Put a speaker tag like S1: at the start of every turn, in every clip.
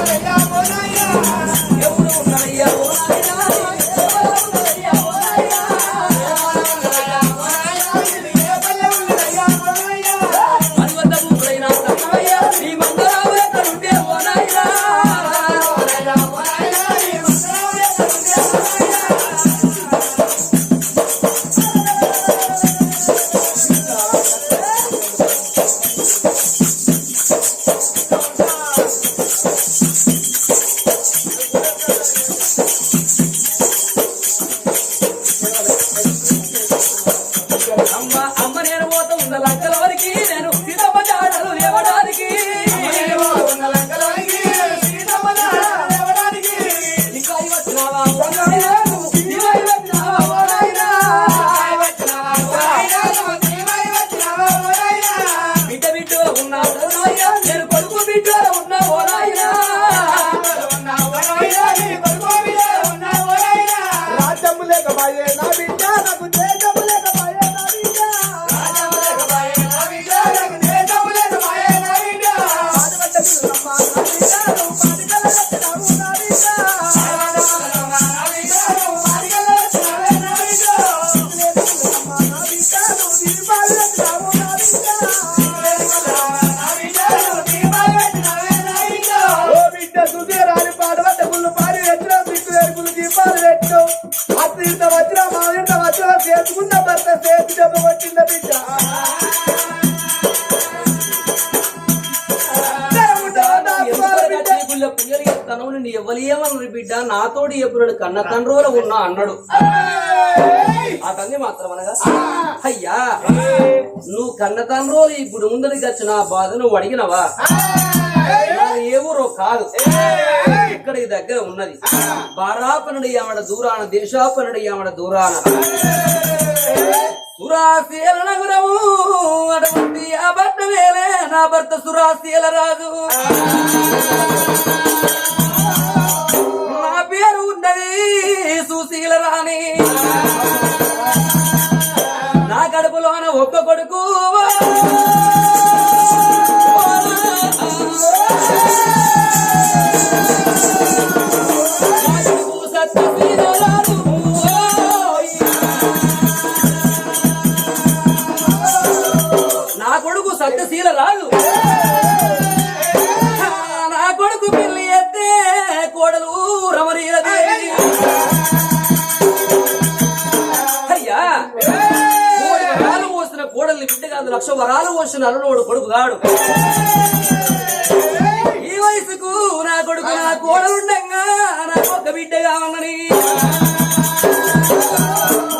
S1: ఎవరు పోతా ఉన్న లంకల వరకు నేను సీతమ్మ జాడలు నాతోటి ఎప్పుడు కన్న తండ్రుల ఉన్నా అన్నాడు. ఆ తండ్రి మాత్రం అనగా అయ్యా నువ్వు కన్న తండ్రులు గుడి ముందరికి వచ్చిన బాధ నువ్వు అడిగినవా? నాది ఏ ఊరో కాదు. ఇక్కడ దగ్గర ఉన్నది. బారాపనుడి ఆమెడ దూరాన దేశాపనుడి ఆమెడ దూరాన. సురాశీల నగరము అటువంటి ఆ భర్త వేలే నా భర్త సురాశీల రాజు. సుశీల రాణి నా కడుపులోన ఒక్క కొడుకు. నా కొడుకు సత్యశీల రాదు వరాలు పోసిన అల్లుడు కొడుకు కాడు ఈ వయసుకు నా కొడుకు నా కోడలుండగా నాకు ఒక బిడ్డగా ఉన్నని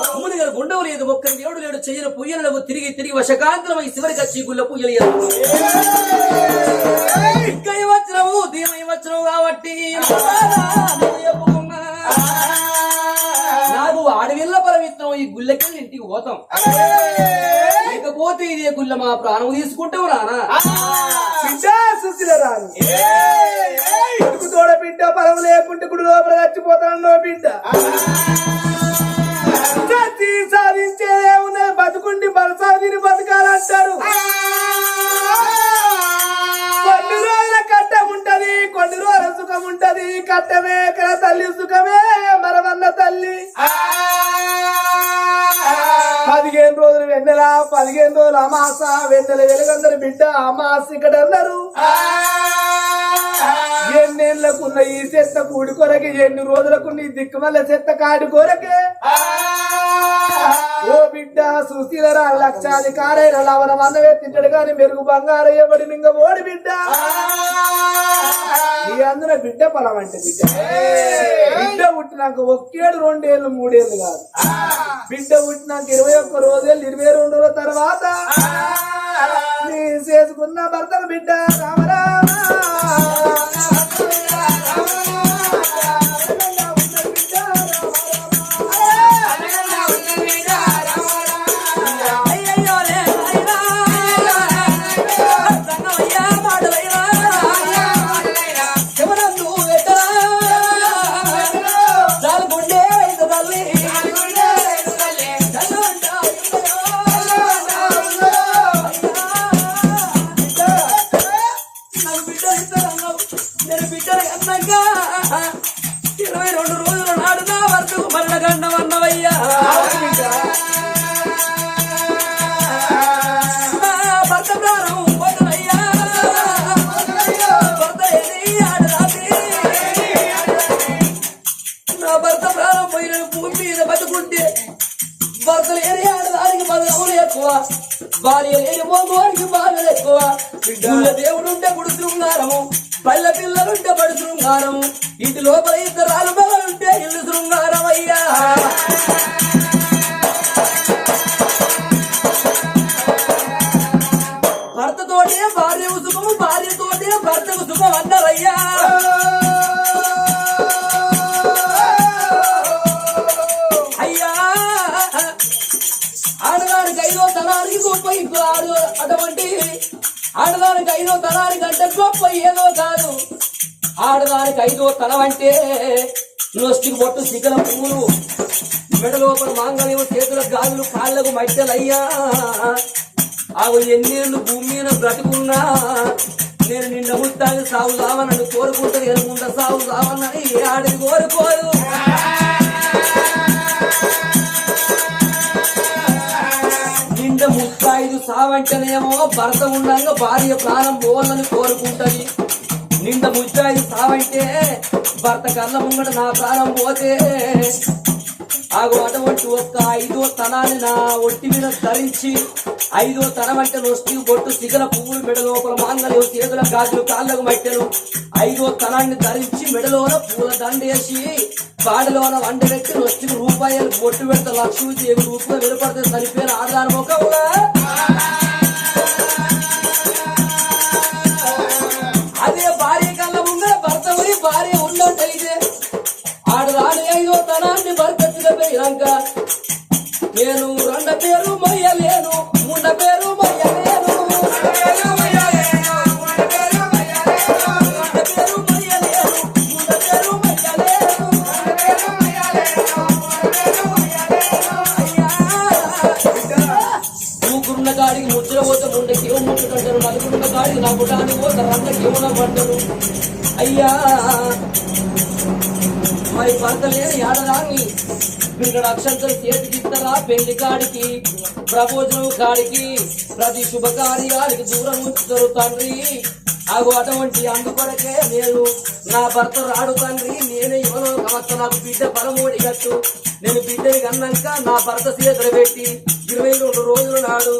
S1: అమ్ముని గారు గుండవు లేదు ఒక్క దేవుడు లేడు చెయ్యన పుయ్యలకు తిరిగి తిరిగి వశకాంతరమై చివరికి వచ్చి గుళ్ళ పుయ్యలు ఇంకా వచ్చినవు దీమై వచ్చినవు కాబట్టి. పరమిత్రం ఈ గుళ్ళకి ఇంటికి పోతాం. లేకపోతే ఇదే గుళ్ళ మా ప్రాణం
S2: సుశీల రాను తోడ బిడ్డ పొలం లేకుంటే గుడి లోపల చచ్చిపోతాను బిడ్డ. సాధించేదే ఉన్నది బతుకుండి బలసాదిని బతకాలంటారు. సుఖం ఉంటది కట్టమే కల తల్లి సుఖమే మరవన్న తల్లి. పదిహేను రోజులు వెన్నెల పదిహేను రోజులు అమాస వెన్నెల వెలుగందరు బిడ్డ అమాస ఇక్కడ అన్నారు ఎన్నేళ్ళకున్న ఈ చెత్త కూడి కొరకే ఎన్ని రోజులకున్న ఈ దిక్కుమల్ల చెత్త కాడి కొరకే. ఓ బిడ్డ సుశీలరా లక్షాధికారైన లవణ అన్నవే తింటాడు కానీ మెరుగు బంగారయ్యబడి ఎవడి మింగ ఓడి బిడ్డ? నీ అందున బిడ్డ పొలం అంటే బిడ్డ. బిడ్డ పుట్టినాక ఒక్కేడు రెండేళ్ళు మూడేళ్ళు కాదు. బిడ్డ పుట్టినాక ఇరవై ఒక్క రోజేళ్ళు ఇరవై రెండు రోజుల తర్వాత నీ చేసుకున్న భర్తను బిడ్డ. రామరామ
S1: భర్త లేని ఆడదానికి బతుకులు ఎక్కువ. భార్య లేని మోగవానికి బాధలు ఎక్కువ. గుళ్ళ దేవుడుంటే గుడి శృంగారము పల్లె పిల్లలుంటే బడి శృంగారము ఇంటి లోపల ఇద్దరు ఆలుబలుంటే ఇల్లు శృంగారం అయ్యా భర్తతోటే భార్యకు సుఖము భార్యతోటే భర్తకు సుఖం అన్నారయ్యా ఆడదానికి ఐదో తలానికి అంటే గొప్ప ఏదో కాదు. ఆడదానికి ఐదో తలం అంటే నొస్టికి పొట్టు సిగల పువ్వులు మెడ లోపల మాంగళ్యం చేతుల గాజులు కాళ్ళకు మట్టెలయ్యా. అవి ఎన్నేళ్ళు భూమి మీద బ్రతుకున్నా. నేను నిన్న ముత్తాగి సాగు సావనని కోరుకుంటే నేను ముంద సాగు సావనని ఏ కోరుకోరు ఐదు సావంటేనేమో భర్త ఉండంగా భార్య ప్రాణం పోవాలని కోరుకుంటది. నిండ ముప్పై ఐదు సావంటే భర్త కళ్ళ ముంగట నా ప్రాణం పోతే ఆగు అటువంటి ఒక్క ఐదో తనాన్ని నా ఒట్టి మీద ధరించి ఐదో తనం అంటే నొస్టి బొట్టు సిగల పువ్వులు మెడ లోపల మాంగళ్యం చేతుల గాజులు కాళ్ళకు మట్టెలు. ఐదో తనాన్ని ధరించి మెడలోన పూల దండేసి బాడలోన వండబెట్టి నొస్టికి రూపాయలు బొట్టు పెడతా లక్ష్మీదేవి రూపుగా వెలుపడితే సరిపోయిన ఒక ముఖంలో నేను రెండ పేరు మయ్యలేను ముండ పేరు మయ్యలేను. ఊకున్న గాడికి ముద్ర పోతే ముండకి ఏం ముట్టుకుంటారు నలుగురున్న గాడికి నా పుటానికి పోతే రంగకి ఏమన్నా పడ్డరు అయ్యా మరి భర్త లేని ఏడదాన్ని ఇక్కడ అక్షంతలు చేతికిస్తారా పెళ్ళి కాడికి ప్రబోజనం కాడికి ప్రతి శుభకార్యానికి దూరం ఉంచుతారు తండ్రి. అగు అటువంటి అందుకొరకే నేను నా భర్త రాడు తండ్రి. నేనే ఇవ్వను కావచ్చు నాకు బిడ్డ పరమోడి గట్టు. నేను బిడ్డని కన్నాక నా భర్త చేతులు పెట్టి ఇరవై రెండు రోజుల నాడు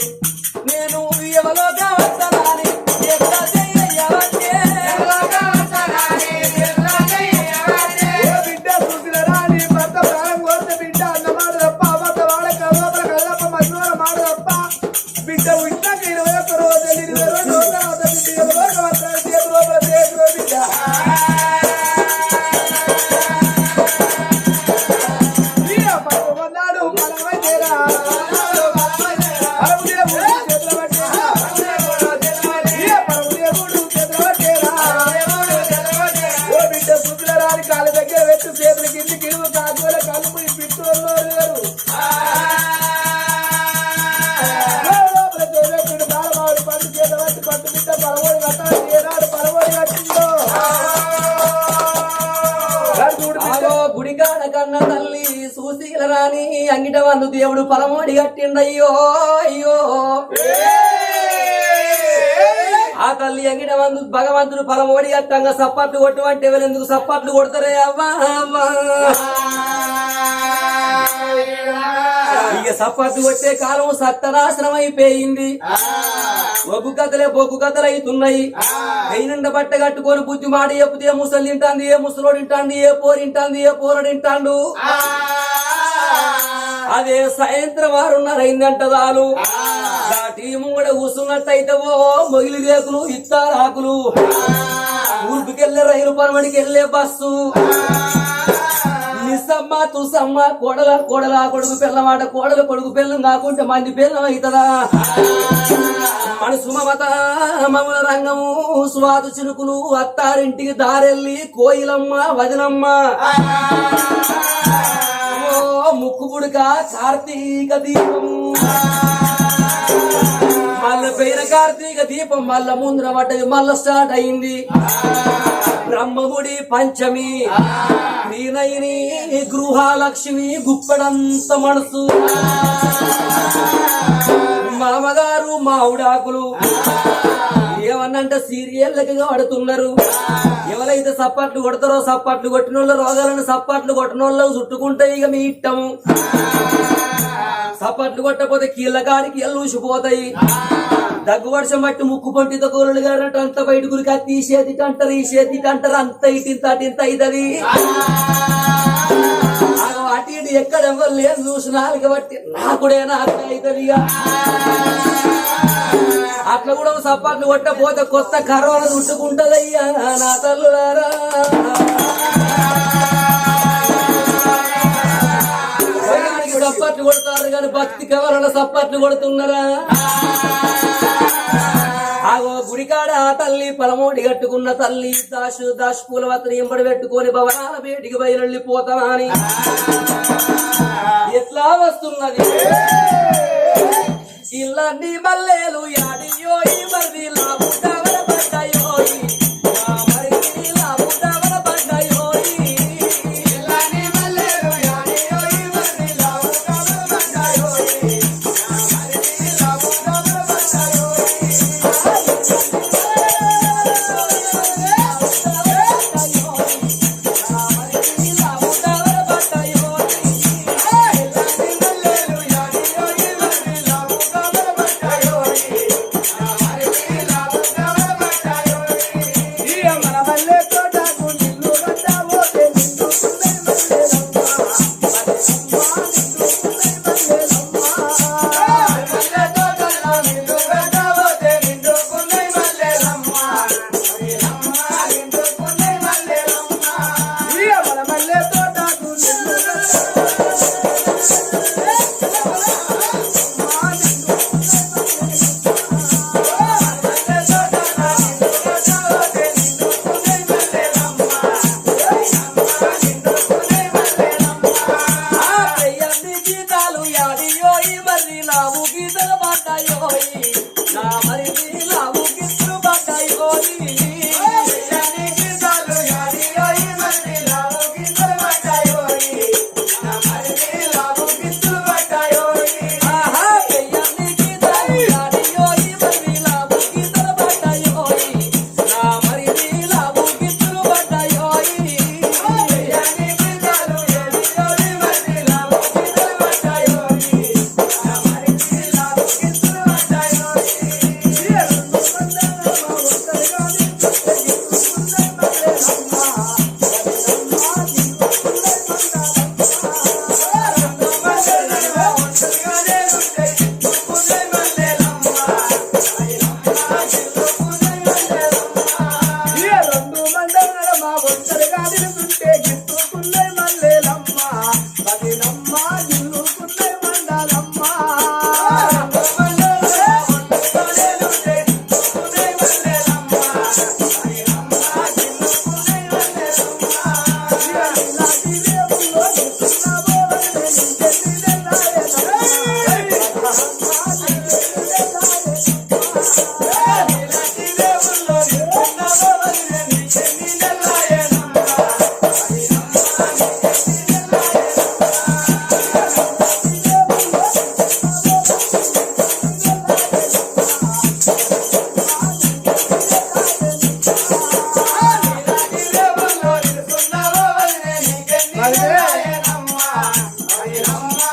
S1: నేను ఎవలో కావస్తానని ఎట్లా రాని అంగిట వందు దేవుడు పలమోడి కట్టిండయ్యో అయ్యో. ఆ తల్లి అంగిట వందు భగవంతుడు పలమోడి కట్టంగా సప్పట్లు కొట్టు అంటే ఎవరెందుకు సప్పట్లు కొడతారే? అవ్వా అవ్వా. ఇక సప్పట్లు కొట్టే కాలం సత్తనాశనం అయిపోయింది. ఒగ్గు కథలే బొగ్గు కథలు అవుతున్నాయి అయినండ బట్ట కట్టుకొని బుద్ధి మాట చెప్తే ఏ ముసలి తింటాంది ఏ ముసలోడు తింటాంది ఏ పోరు తింటాంది ఏ పోరడు తింటాండు? అదే సాయంత్రం ఆరున్నర అయిందంట చాలు. టీము కూడా కూర్చున్నట్టయితే ఓ మొగిలి రేకులు ఇత్తారాకులు ఊర్పుకెళ్ళే రైలు పరమడికి వెళ్ళే బస్సు. నిస్సమ్మ తుసమ్మ కోడల కోడల కొడుకు పిల్లమాట కోడల కొడుకు పిల్లం కాకుంటే మంది పిల్లం అవుతుందా? మనసు మమత మమల రంగము స్వాదు చినుకులు అత్తారింటికి దారెల్లి కోయిలమ్మ వదినమ్మ. ఓ ముక్కు కార్తీక దీపం. మళ్ళ పైన కార్తీక దీపం మళ్ళ ముందర పడ్డది మళ్ళ స్టార్ట్ అయింది. బ్రహ్మముడి పంచమి. శ్రీనయిని గృహాలక్ష్మి గుప్పెడంత మనసు. మామగారు మావుడాకులు ఏమన్నంటే సీరియల్లకి పడుతున్నారు. ఎవరైతే సప్పట్లు కొడతారో సప్పట్లు కొట్టిన వాళ్ళు రోగాలను సప్పట్లు కొట్టిన వాళ్ళు చుట్టుకుంటే ఇక మీ ఇట్టము సప్పట్లు కొట్టకపోతే కీళ్ళకాడికి కాడికి ఎల్లూసిపోతాయి దగ్గు వర్షం బట్టి ముక్కు పంటితో కూరలు గారట అంత బయట గురికి అది ఈ చేతికి అంటారు ఈ చేతికి అంటారు అంత ఇటింత అటింత అవుతుంది అటు ఇటు ఎక్కడ ఎవరు లేదు చూసిన బట్టి నాకుడే నాకు అవుతుంది ఇక. అట్లా కూడా సపాట్లు కొట్టపోతే కొత్త కరోనా చుట్టుకుంటదయ్యా నా తల్లులారా. సప్పట్లు కొడతారు కానీ భక్తి ఎవరైనా సప్పట్లు కొడుతున్నారా? ఆగో గుడికాడ ఆ తల్లి పలమోడి కట్టుకున్న తల్లి దాసు దాసు పూలవతని ఎంబడి పెట్టుకొని భవనాల బయటికి బయలుపోతానా అని ఎట్లా వస్తున్నది? ఇల్లన్ని మల్లెలు యాడియో ఈ మరిది లాబుడవల పడ్డాయోయి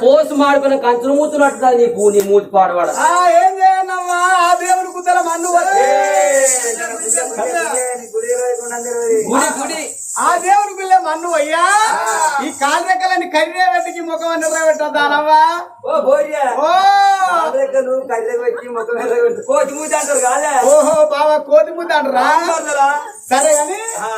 S1: పోసు మాడిపోయిన కంచులు మూతున్నట్టు నీ పూ నీ మూతి పాడవాడ?
S2: ఆ, ఏం చేయనమ్మా ఆ దేవుడి కుద్దల మన్ను
S1: గుడి గుడి.
S2: ఆ దేవుడి పిల్ల మన్ను అయ్యా. ఈ కాలు రెక్కలని కర్రీ వెతికి ముఖం నిద్ర పెట్టద్దానవ్వా
S3: ఓ భోర్య
S2: ఓ.
S3: నువ్వు కళ్ళకి వచ్చి ముఖం కోతి మూతి అంటారు కాదా?
S2: ఓహో బాబా కోతి ముద్ద అంటారా? సరే గాని
S3: ఆ.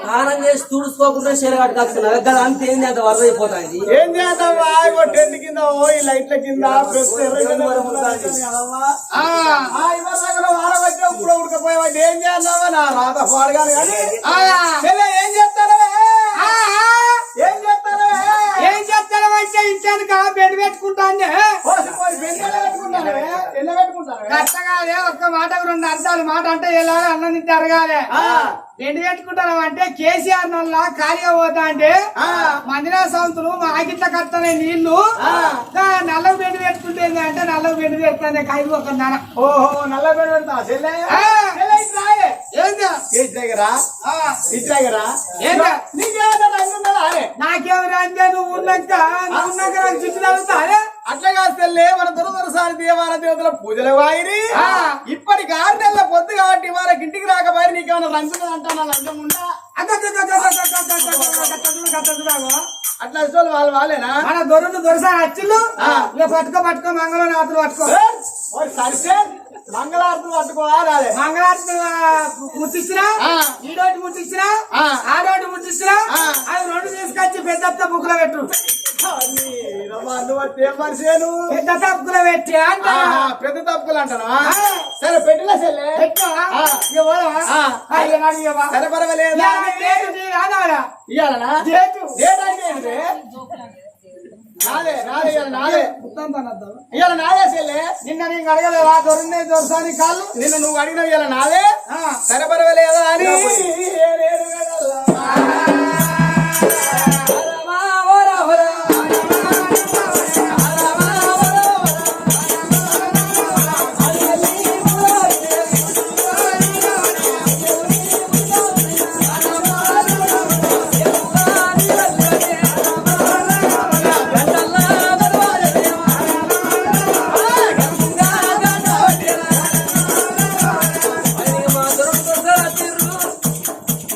S1: స్నానం చేసి తుడుచుకోకుండా చీర కట్టుకొస్తున్నా కదా అంత ఏంది అంత వరద అయిపోతాయి
S2: ఏం చేద్దామా టెంట్ కింద ఓ ఈ లైట్ల కింద ఇప్పుడు ఉడకపోయావా? ఏం చేద్దామా నా రాత పాడగాను కానీ. ఏం చేస్తానవే ఏం చేస్తానవే
S4: ఏం చెప్తారంటే ఇంటానికి బెడ్ పెట్టుకుంటాను కట్టగానే ఒక్క మాట రెండు అర్థాలు. మాట అంటే ఎలా అన్నం తింటే అరగాలే. రెండు పెట్టుకుంటాను అంటే కేసీఆర్ నల్లా ఖాళీగా పోతా అంటే మందిరా సంతులు మా ఆకిట్ల కట్టనే
S2: నీళ్ళు.
S4: నల్ల బెండు పెట్టుకుంటే అంటే నల్ల బెండు పెడతానే ఖాళీ ఒక
S2: ఓహో నల్ల బెండు
S4: నాకేమి రా అంటే నువ్వు ఉన్నాక నువ్వు ఉన్నాక చుట్టూ తగ్గుతా
S2: అట్లగా తెల్లే మన దురదరసాని దేవాల దేవతల పూజలు
S4: వాయిని
S2: ఇప్పటికి ఆరు నెలల పొద్దు కాబట్టి వాళ్ళకి ఇంటికి రాకపోయి నీకేమైనా రంగులు అంటాను లంచం ఉందా అట్లా అసలు వాళ్ళు వాళ్ళేనా
S4: మన దొరలు దొరసారి అచ్చులు పట్టుకో పట్టుకో మంగళవారం
S2: రాత్రులు పట్టుకో మంగళారతులు పట్టుకోవాలి
S4: ఈ ముట్టించినా
S2: ఈడోటి
S4: ఆ ఆడోటి ముట్టించినా అది రెండు తీసుకొచ్చి పెద్ద బుక్లో పెట్టు పెద్ద తప్పుకులు పెట్టి అంట.
S2: పెద్ద తప్పుకులు
S4: అంటారా
S2: సరే పెట్టినా
S4: సరే
S2: సరే పర్వాలేదు. ఇవ్వాలనా నాదే నాదే నాదే. ఇవాళ నాదే చెల్లె.
S4: నిన్న నీకు అడగలేదా? దొరికినాయి దొరసాని కాళ్ళు?
S2: నిన్న నువ్వు అడిగినావు ఇయాల నాదే? సరే పర్వాలేదా అని?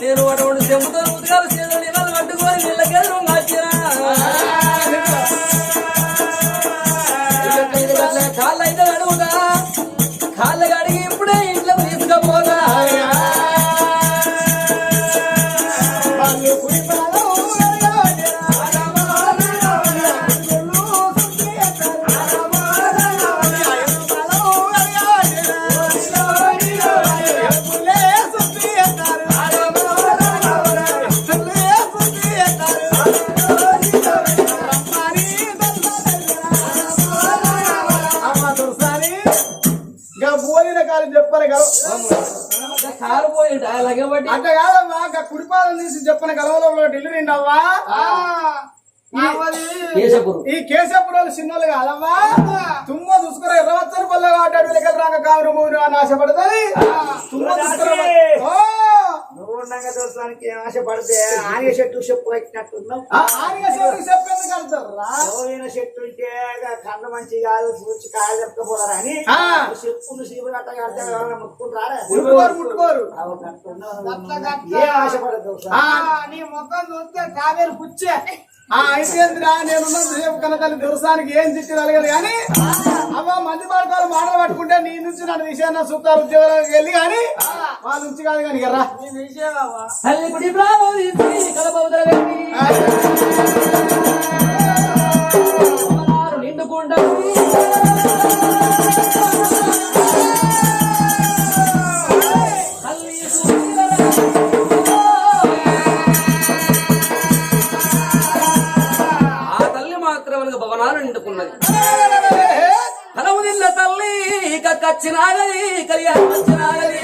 S1: నేను అటువంటి చెంపుతో ఉతకాలు చేతులు నీళ్ళు పట్టుకొని నీళ్ళకెళ్ళి
S2: పోయిన కాలం చెప్పను కదా. అట్ట కాదమ్మా కుడిపాలను తీసి చెప్పిన కలంలో డెలివరీ
S1: అవ్వా
S2: ఈ కేశపుర. చిన్నోళ్ళు కాదమ్మా తుమ్మ చూసుకురా ఇరవై వచ్చారు పల్లె ఆటాడు లెక్కలు రాక కారు మూడు అని ఆశపడతాయి తుమ్మ
S3: చూసుకురా ఉండగా దోస్తానికి ఏం ఆశ పడితే ఆనగ చెట్టు చెప్పు ఎక్కినట్టున్నాం చెట్టు ఉంటే కళ్ళు మంచి కాదు చూసి కాయలు చెప్పకపోరా అని చెప్పులు సీపులు గట్ట కడితే ముట్టుకుంటారు? ఏం ఆశ
S2: పడదు
S4: నీ ముఖం చూస్తే తావేరు కూర్చే
S2: ఆ అయితేంద్రా నేను సేపు కనకాలి దివసానికి ఏం అలగదు కానీ అవ్వ మంది మార్గాలు మాటలు పట్టుకుంటే నీ నుంచి నన్ను విషయాన్ని చూస్తారు ఉద్యోగాలకు వెళ్ళి కానీ వాళ్ళ నుంచి కాదు కానీ ఎర్రా
S1: తల్లి ఉన్నది. తలము నిన్న తల్లి ఇక కచ్చినాగలి కలియ కచ్చినాగలి